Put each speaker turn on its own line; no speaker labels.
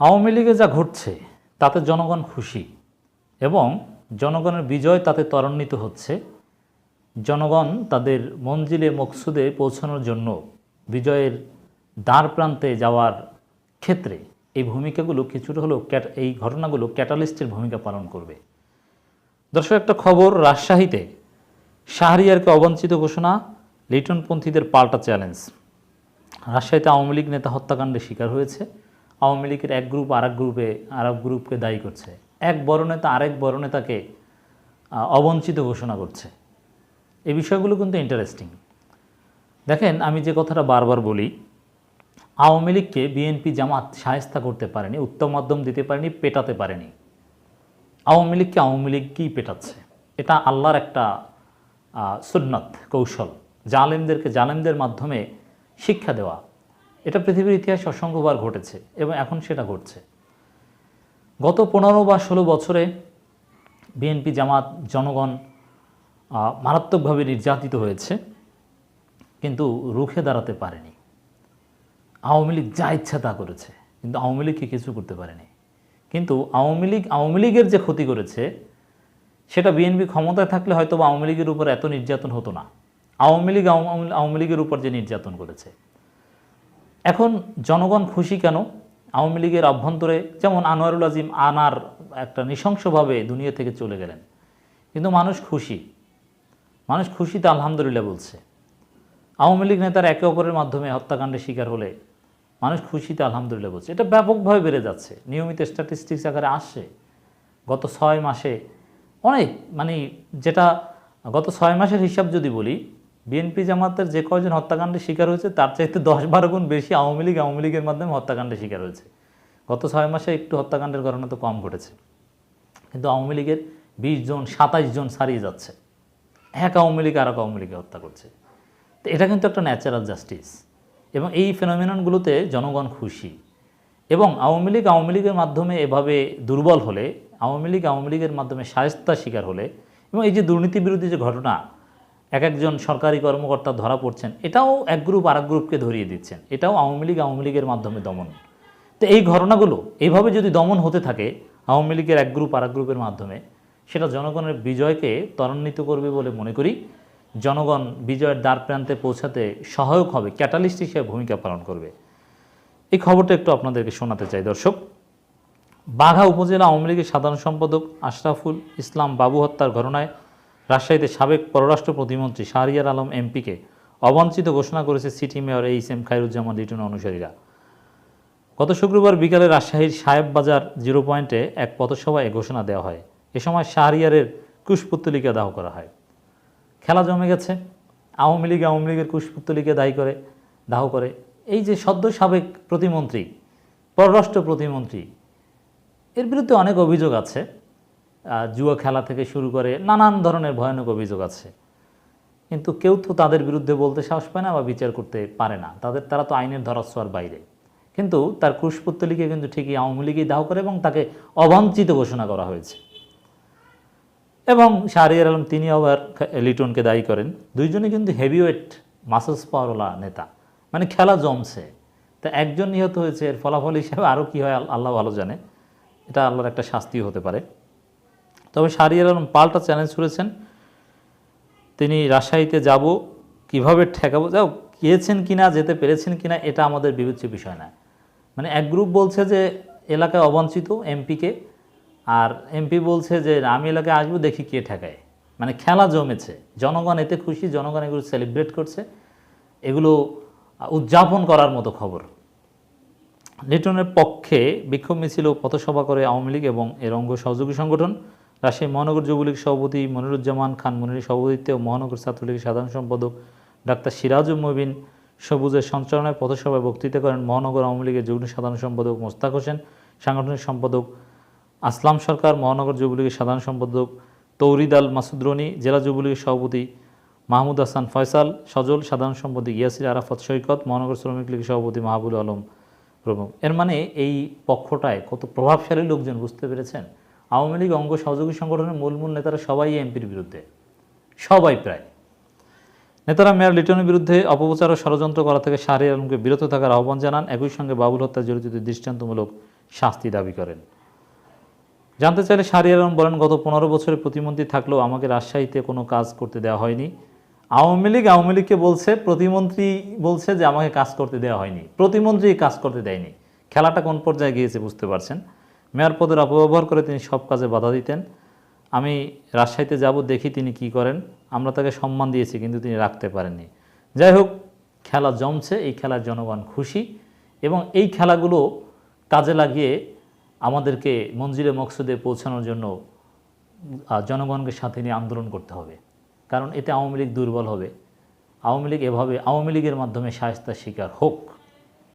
আওয়ামী লীগে যা ঘটছে, তাতে জনগণ খুশি এবং জনগণের বিজয় তাতে ত্বরান্বিত হচ্ছে। জনগণ তাদের মঞ্জিলে, মকসুদে পৌঁছানোর জন্য বিজয়ের দ্বার প্রান্তে যাওয়ার ক্ষেত্রে এই ভূমিকাগুলো কিছুটা হলেও এই ঘটনাগুলো ক্যাটালিস্টের ভূমিকা পালন করবে। দর্শক, একটা খবর, রাজশাহীতে শাহরিয়ারকে অবাঞ্ছিত ঘোষণা, লিটনপন্থীদের পাল্টা চ্যালেঞ্জ। রাজশাহীতে আওয়ামী লীগ নেতা হত্যাকাণ্ডের শিকার হয়েছে। আওয়ামী লীগের এক গ্রুপ আরেক গ্রুপে আরেক গ্রুপকে দায়ী করছে। এক বড় নেতা আরেক বড় নেতাকে অবঞ্চিত ঘোষণা করছে। এই বিষয়গুলো কিন্তু ইন্টারেস্টিং দেখেন, আমি যে কথাটা বারবার বলি, আওয়ামী লীগকে বিএনপি জামাত সায়স্তা করতে পারেনি, উত্তম মাধ্যম দিতে পারেনি, পেটাতে পারেনি। আওয়ামী লীগকে আওয়ামী লীগ কী পেটাচ্ছে? এটা আল্লাহর একটা সুন্নত, কৌশল। জালেমদেরকে জালেমদের মাধ্যমে শিক্ষা দেওয়া। এটা পৃথিবীর ইতিহাসে অসংখ্যবার ঘটেছে এবং এখন সেটা ঘটছে। গত পনেরো বা ষোলো বছরে বিএনপি, জামাত, জনগণ মারাত্মকভাবে নির্যাতিত হয়েছে, কিন্তু রুখে দাঁড়াতে পারেনি। আওয়ামী লীগ যা ইচ্ছা তা করেছে, কিন্তু আওয়ামী লীগকে কিছু করতে পারেনি। কিন্তু আওয়ামী লীগ, আওয়ামী লীগের যে ক্ষতি করেছে, সেটা বিএনপি ক্ষমতায় থাকলে হয়তো বা আওয়ামী লীগের উপর এত নির্যাতন হতো না। আওয়ামী লীগ আওয়ামী- লীগের উপর যে নির্যাতন করেছে এখন জনগণ খুশি কেন? আওয়ামী লীগের অভ্যন্তরে যেমন আনোয়ারুল আজিম আনার একটা নৃশংসভাবে দুনিয়া থেকে চলে গেলেন, কিন্তু মানুষ খুশি। মানুষ খুশিতে আলহামদুলিল্লাহ বলছে। আওয়ামী লীগ নেতার একে অপরের মাধ্যমে হত্যাকাণ্ডের শিকার হলে মানুষ খুশিতে আলহামদুলিল্লাহ বলছে। এটা ব্যাপকভাবে বেড়ে যাচ্ছে। নিয়মিত স্ট্যাটিস্টিক্স আকারে আসছে। গত ছয় মাসে অনেক মানে যেটা গত ছয় মাসের হিসাব যদি বলি বিএনপি জামাতের যে কয়জন হত্যাকাণ্ডের শিকার হয়েছে, তার চাইতে দশ বারো গুণ বেশি আওয়ামী লীগ, আওয়ামী লীগের মাধ্যমে হত্যাকাণ্ডের শিকার হয়েছে। গত ছয় মাসে একটু হত্যাকাণ্ডের ঘটনা তো কম ঘটেছে। কিন্তু আওয়ামী লীগের বিশ জন সাতাইশ জন ছাড়িয়ে যাচ্ছে। এক আওয়ামী লীগ আর এক আওয়ামী লীগকে হত্যা করছে। তো এটা কিন্তু একটা ন্যাচারাল জাস্টিস এবং এই ফেনোমিননগুলোতে জনগণ খুশি। এবং আওয়ামী লীগ, আওয়ামী লীগের মাধ্যমে এভাবে দুর্বল হলে, আওয়ামী লীগ, আওয়ামী লীগের মাধ্যমে সায়স্তার শিকার হলে, এবং এই যে দুর্নীতি বিরোধী যে ঘটনা এক একজন সরকারি কর্মকর্তা ধরা পড়ছেন, এটাও এক গ্রুপ আর গ্রুপকে ধরিয়ে দিচ্ছেন। এটাও আওয়ামী লীগ আওয়ামী লীগের মাধ্যমে দমন। তো এই ঘটনাগুলো এইভাবে যদি দমন হতে থাকে, আওয়ামী লীগের এক গ্রুপ আর গ্রুপের মাধ্যমে, সেটা জনগণের বিজয়কে ত্বরান্বিত করবে বলে মনে করি। জনগণ বিজয়ের দ্বার প্রান্তে পৌঁছাতে সহায়ক হবে ক্যাটালিস্ট হিসেবে ভূমিকা পালন করবে। এই খবরটা একটু আপনাদেরকে শোনাতে চাই, দর্শক। বাঘা উপজেলা আওয়ামী লীগের সাধারণ সম্পাদক আশরাফুল ইসলাম বাবু হত্যার ঘটনায় রাজশাহীতে সাবেক পররাষ্ট্র প্রতিমন্ত্রী শাহরিয়ার আলম এমপিকে অবাঞ্ছিত ঘোষণা করেছে city mayor H M Khairuzzaman Liton অনুসারীরা। গত শুক্রবার বিকালে রাজশাহীর সাহেব বাজার জিরো পয়েন্টে এক পথসভায় ঘোষণা দেওয়া হয়। এ সময় শাহরিয়ারের কুশপুত্তলিকা দাহ করা হয়। খেলা জমে গেছে। আওয়ামী লীগ আওয়ামী লীগের কুশপুত্তলিকে দায়ী করে, দাহ করে। এই যে সদ্য সাবেক প্রতিমন্ত্রী, পররাষ্ট্র প্রতিমন্ত্রী, এর বিরুদ্ধে অনেক অভিযোগ আছে। জুয়া খেলা থেকে শুরু করে নানান ধরনের ভয়ানক অভিযোগ আছে। কিন্তু কেউ তো তাদের বিরুদ্ধে বলতে সাহস পায় না বা বিচার করতে পারে না। তাদের, তারা তো আইনের ধরাছোঁয়ার বাইরে। কিন্তু তার কুশপুত্তলিকে কিন্তু ঠিকই আওয়ামী লীগই দাহ করে এবং তাকে অবাঞ্ছিত ঘোষণা করা হয়েছে। এবং শাহরিয়ার আলম তিনি আবার লিটনকে দায়ী করেন। দুইজনে কিন্তু হেভিওয়েট মাসেলস পাওয়ারওয়ালা নেতা। মানে খেলা জমছে। তা একজন নিহত হয়েছে, এর ফলাফল হিসাবে আরও কী হয় আল্লাহ ভালো জানে। এটা আল্লাহর একটা শাস্তিও হতে পারে। তবে শাহরিয়ার আলম পাল্টা চ্যালেঞ্জ করেছেন। তিনি রাজশাহীতে যাব, কীভাবে ঠেকাবো? যাও গিয়েছেন কিনা, যেতে পেরেছেন কিনা, এটা আমাদের বিবেচ্য বিষয় না মানে এক গ্রুপ বলছে যে, এলাকায় অবাঞ্ছিত এমপিকে, আর এমপি বলছে যে আমি এলাকায় আসব, দেখি কে ঠেকায়। মানে খেলা জমেছে। জনগণ এতে খুশি, জনগণ এগুলো সেলিব্রেট করছে। এগুলো উদযাপন করার মতো খবর। লিটনের পক্ষে বিক্ষোভ মিছিল পথসভা করে আওয়ামী লীগ এবং এর অঙ্গ সহযোগী সংগঠন রাজশাহী মহানগর যুবলীগ সভাপতি মনিরুজ্জামান খান, মনির সভাপতিত্বে ও মহানগর ছাত্রলীগের সাধারণ সম্পাদক ডাক্তার সিরাজুল মবিন সবুজের সঞ্চালনায় পথসভায় বক্তৃতা করেন মহানগর আওয়ামী লীগের যুগ্ম সাধারণ সম্পাদক মোস্তাক হোসেন, সাংগঠনিক সম্পাদক আসলাম সরকার, মহানগর যুবলীগের সাধারণ সম্পাদক তৌরিদ আল মাসুদ রনি, জেলা যুবলীগের সভাপতি মাহমুদ হাসান ফয়সাল, সজল সাধারণ সম্পাদক ইয়াসির আরাফত সৈকত, মহানগর শ্রমিক লীগের সভাপতি মাহবুল আলম প্রমুখ। এর মানে এই পক্ষটায় কত প্রভাবশালী লোকজন বুঝতে পেরেছেন? আওয়ামী লীগ অঙ্গ সহযোগী সংগঠনের মূল মূল নেতারা সবাই এমপির বিরুদ্ধে। সবাই প্রায়। নেতারা মেয়র লিটনের বিরুদ্ধে অপপ্রচার ও ষড়যন্ত্র করা থেকে শাহরিয়ার আলমকে বিরত থাকার আহ্বান জানান। একই সঙ্গে বাবুল হত্যা জড়িত দৃষ্টান্তমূলক শাস্তি দাবি করেন। জানতে চাইলে শাহরিয়ার আলম বলেন, গত পনেরো বছরে প্রতিমন্ত্রী থাকলেও আমাকে রাজশাহীতে কোনো কাজ করতে দেওয়া হয়নি। আওয়ামী লীগ, আওয়ামী লীগকে বলছে, প্রতিমন্ত্রী বলছে যে আমাকে কাজ করতে দেওয়া হয়নি। প্রতিমন্ত্রী কাজ করতে দেয়নি। খেলাটা কোন পর্যায়ে গিয়েছে বুঝতে পারছেন? মেয়র পদের অপব্যবহার করে তিনি সব কাজে বাধা দিতেন। আমি রাজশাহীতে যাব, দেখি তিনি কি করেন। আমরা তাকে সম্মান দিয়েছি, কিন্তু তিনি রাখতে পারেননি। যাই হোক, খেলা জমছে, এই খেলার জনগণ খুশি এবং এই খেলাগুলো কাজে লাগিয়ে আমাদেরকে মঞ্জিলে মকসুদে পৌঁছানোর জন্য জনগণকে সাথে নিয়ে আন্দোলন করতে হবে। কারণ এতে আওয়ামী লীগ দুর্বল হবে। আওয়ামী লীগ এভাবে, আওয়ামী লীগের মাধ্যমে সায়স্তার শিকার হোক।